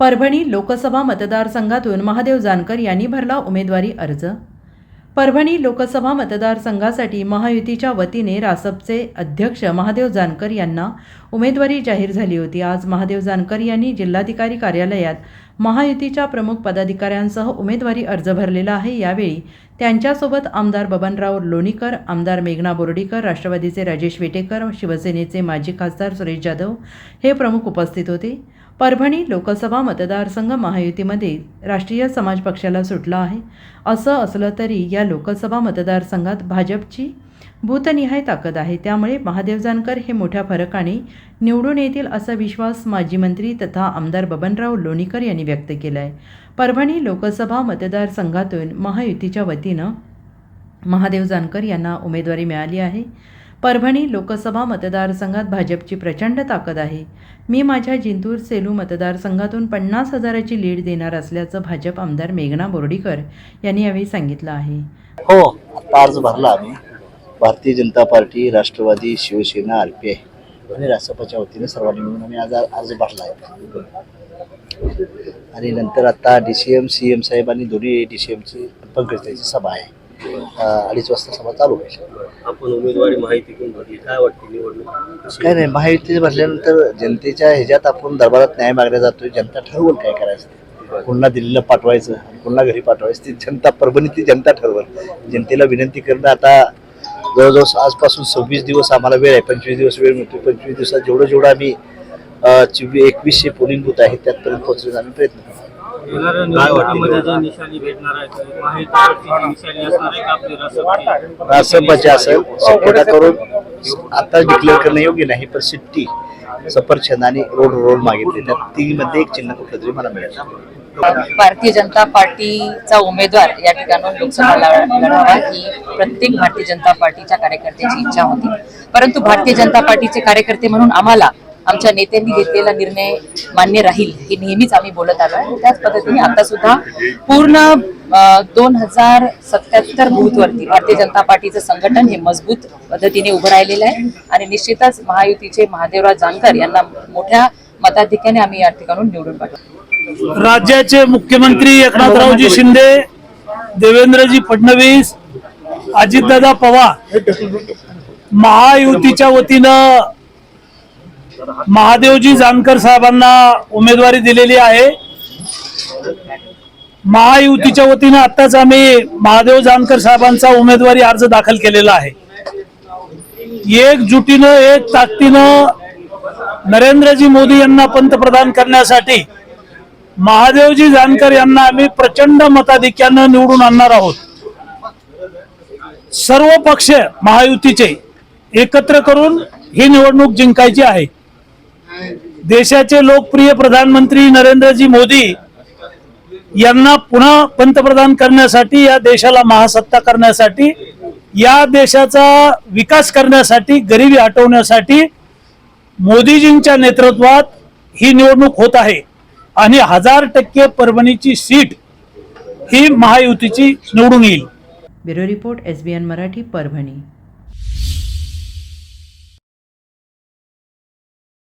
परभणी लोकसभा मतदारसंघातून महादेव जानकर यांनी भरला उमेदवारी अर्ज. परभणी लोकसभा मतदारसंघासाठी महायुतीच्या वतीने रासपचे अध्यक्ष महादेव जानकर यांना उमेदवारी जाहीर झाली होती. आज महादेव जानकर यांनी जिल्हाधिकारी कार्यालयात महायुतीच्या प्रमुख पदाधिकाऱ्यांसह उमेदवारी अर्ज भरलेला आहे. यावेळी त्यांच्यासोबत आमदार बबनराव लोणीकर आमदार मेघना बोर्डीकर राष्ट्रवादीचे राजेश वेटेकर शिवसेनेचे माजी खासदार सुरेश जाधव हे प्रमुख उपस्थित होते. परभणी लोकसभा मतदारसंघ महायुतीमध्ये राष्ट्रीय समाज पक्षाला सुटला आहे. असं असलं तरी या लोकसभा मतदारसंघात भाजपची भूतनिहाय ताकद आहे. त्यामुळे महादेव जानकर हे मोठ्या फरकाने निवडून येतील असा विश्वास माजी मंत्री तथा आमदार बबनराव लोणीकर यांनी व्यक्त केला आहे परभणी लोकसभा मतदारसंघातून महायुतीच्या वतीनं महादेव जानकर यांना उमेदवारी मिळाली आहे. परभणी लोकसभा मतदारसंघात भाजपची प्रचंड ताकद आहे. मी माझ्या जिंतूर सेलू मतदारसंघातून पन्नास हजाराची लीड देणार असल्याचं भाजप आमदार मेघना बोर्डीकर यांनी यावेळी सांगितलं आहे. हो आता अर्ज भरला आम्ही. Bharatiya Janata party Rashtravadi Shivsena R P I आणि रासपाच्या वतीने सर्वांनी मिळून आम्ही आज अर्ज भरला आहे. आणि नंतर आता D C M C M साहेब आणि दोन्ही डी सी एमची पंकजताईची सभा आहे. अडीच वाजता सभा चालू होईल. आपण उमेदवारी माहिती घेऊन भरली. काय वाटते निवडणूक? काय नाही महायुती भरल्यानंतर जनतेच्या ह्याच्यात आपण दरबारात न्याय मागण्या जातोय. जनता ठरवून काय करायचं. पुन्हा दिल्लीला पाठवायचं पुन्हा घरी पाठवायचं. ती जनता परभणी ती जनता ठरवल. जनतेला विनंती करणं आता जवळजवळ आजपासून सव्वीस दिवस आम्हाला वेळ आहे. पंचवीस दिवस वेळ मिळतो पंचवीस दिवसात जेवढं जेवढं आम्ही अं, चोवी एकवीसशे पोलिंग बूथ आहेत त्यातपर्यंत पोहोचण्याचा आम्ही प्रयत्न करू येणाऱ्या निवडणुकीमध्ये जी निशाणी भेटणार आहे ती माहितीवरची जी निशाणी असणार आहे का आपली रसद रासपाचे असेल शक्यता करून आता डिक्लेअर करणं योग्य नाही पण सिट्टी सफरचंद आणि रोड रोड मागितले त्या तिन्हीमध्ये एक चिन्ह कुठलं तरी मला मिळेल. भारतीय जनता पार्टीचा उमेदवार या ठिकाणून लोकसभा लढावा ही प्रत्येक भारतीय जनता पार्टीच्या कार्यकर्त्याची इच्छा होती. परंतु भारतीय जनता पार्टीचे कार्यकर्ते म्हणून आम्हाला आमच्या नेत्यांनी घेतलेला निर्णय मान्य राहील हे नेहमीच आम्ही बोलत आलो आहे. त्याच पद्धतीने आता सुद्धा पूर्ण दोन हजार सत्याहत्तर बूथवरती भारतीय जनता पार्टीचं संघटन हे मजबूत पद्धतीने उभं राहिलेलं आहे आणि निश्चितच महायुतीचे महादेवराव जानकर यांना मोठ्या मताधिक्याने आम्ही या ठिकाणून निवडून पाठवतो राज्याचे मुख्यमंत्री एकनाथरावजी शिंदे देवेंद्रजी फडणवीस अजितदादा पवार महायुतीच्या वतीनं महादेवजी जानकर साहेबांना उमेदवारी दिलेली आहे. महायुतीच्या वतीनं आताच आम्ही महादेव जानकर साहेबांचा उमेदवारी अर्ज दाखल केलेला आहे. एकजुटीनं एक ताकदीनं नरेंद्रजी मोदी यांना पंतप्रधान करण्यासाठी महादेवजी जानकर यांना आम्ही प्रचंड मताधिक्यानं निवडून आणणार आहोत. सर्व पक्ष महायुतीचे एकत्र करून ही निवडणूक जिंकायची आहे. देशाचे लोकप्रिय प्रधानमंत्री नरेंद्रजी मोदी यांना पुन्हा पंतप्रधान करण्यासाठी या देशाला महासत्ता करण्यासाठी या देशाचा विकास करण्यासाठी गरिबी हटवण्यासाठी मोदीजींच्या नेतृत्वात ही निवडणूक होत आहे. आणि हजार टक्के परभणीची सीट ही महायुतीची निवडून येईल. Bureau report S B N Marathi Parbhani.